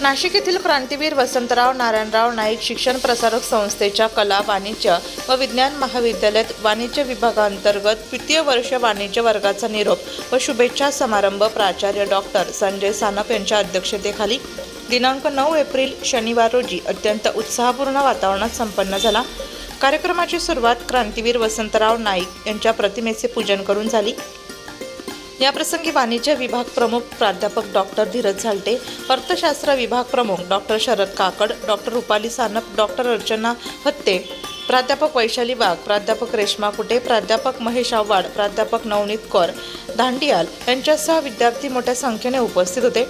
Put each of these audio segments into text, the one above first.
नाशिक येथील क्रांतीवीर वसंतराव नारायणराव नाईक शिक्षण प्रसारक संस्थेच्या कला वाणिज्य व विज्ञान महाविद्यालयात वाणिज्य विभागांतर्गत द्वितीय वर्ष वाणिज्य वर्गाचा निरोप व शुभेच्छा समारंभ प्राचार्य डॉक्टर संजय सानप यांच्या अध्यक्षतेखाली दिनांक नऊ एप्रिल शनिवार रोजी अत्यंत उत्साहपूर्ण वातावरणात संपन्न झाला. कार्यक्रमाची सुरुवात क्रांतीवीर वसंतराव नाईक यांच्या प्रतिमेचे पूजन करून झाली. याप्रसंगी वाणिज्य विभाग प्रमुख प्राध्यापक डॉक्टर धीरज झालटे अर्थशास्त्र विभाग प्रमुख doctor Sharad Kakad doctor Rupali Sanap doctor Archana Hatte प्राध्यापक वैशाली वाघ प्राध्यापक रेश्मा कुटे प्राध्यापक महेश आव्हाड प्राध्यापक नवनीत कौर धांडियाल यांच्यासह विद्यार्थी मोठ्या संख्येने उपस्थित होते.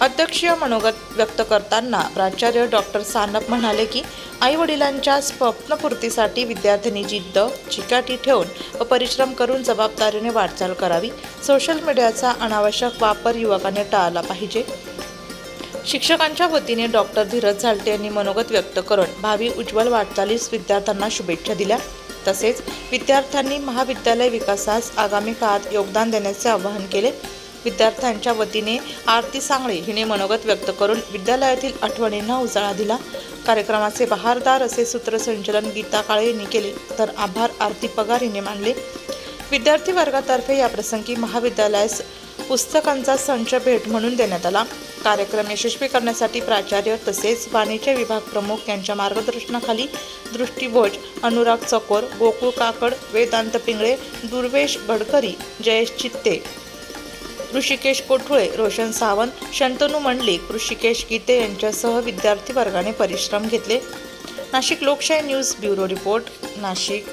अध्यक्षीय मनोगत व्यक्त करताना प्राचार्य डॉक्टर सानप म्हणाले की आई वडिलांच्या स्वप्नपूर्तीसाठी विद्यार्थ्यांनी जिद्द चिकाटी ठेवून व परिश्रम करून जबाबदारीने वाटचाल करावी. सोशल मीडियाचा अनावश्यक वापर युवकाने टाळला पाहिजे. शिक्षकांच्या वतीने डॉक्टर धीरज झालटे यांनी मनोगत व्यक्त करून भावी उज्ज्वल वाटचालीस विद्यार्थ्यांना शुभेच्छा दिल्या. तसेच विद्यार्थ्यांनी महाविद्यालय विकासास आगामी काळात योगदान देण्याचे आवाहन केले. विद्यार्थ्यांच्या वतीने आरती सांगळे हिने मनोगत व्यक्त करून विद्यालयातील आठवणींना उजाळा दिला. कार्यक्रमाचे बहारदार असे सूत्रसंचलन गीता काळे यांनी केले तर आभार आरती पगार हिने मानले. विद्यार्थी वर्गातर्फे याप्रसंगी महाविद्यालयास पुस्तकांचा संच भेट म्हणून देण्यात आला. कार्यक्रम यशस्वी करण्यासाठी प्राचार्य तसेच वाणिज्य विभाग प्रमुख यांच्या मार्गदर्शनाखाली दृष्टीभोज अनुराग चकोर गोकुळ काकड वेदांत पिंगळे दुर्वेश गडकरी जयेश चित्ते ऋषिकेश कोठुळे रोशन सावंत शंतनू मंडलिक ऋषिकेश गीते यांच्यासह विद्यार्थी वर्गाने परिश्रम घेतले. नाशिक लोकशाही न्यूज ब्युरो रिपोर्ट नाशिक.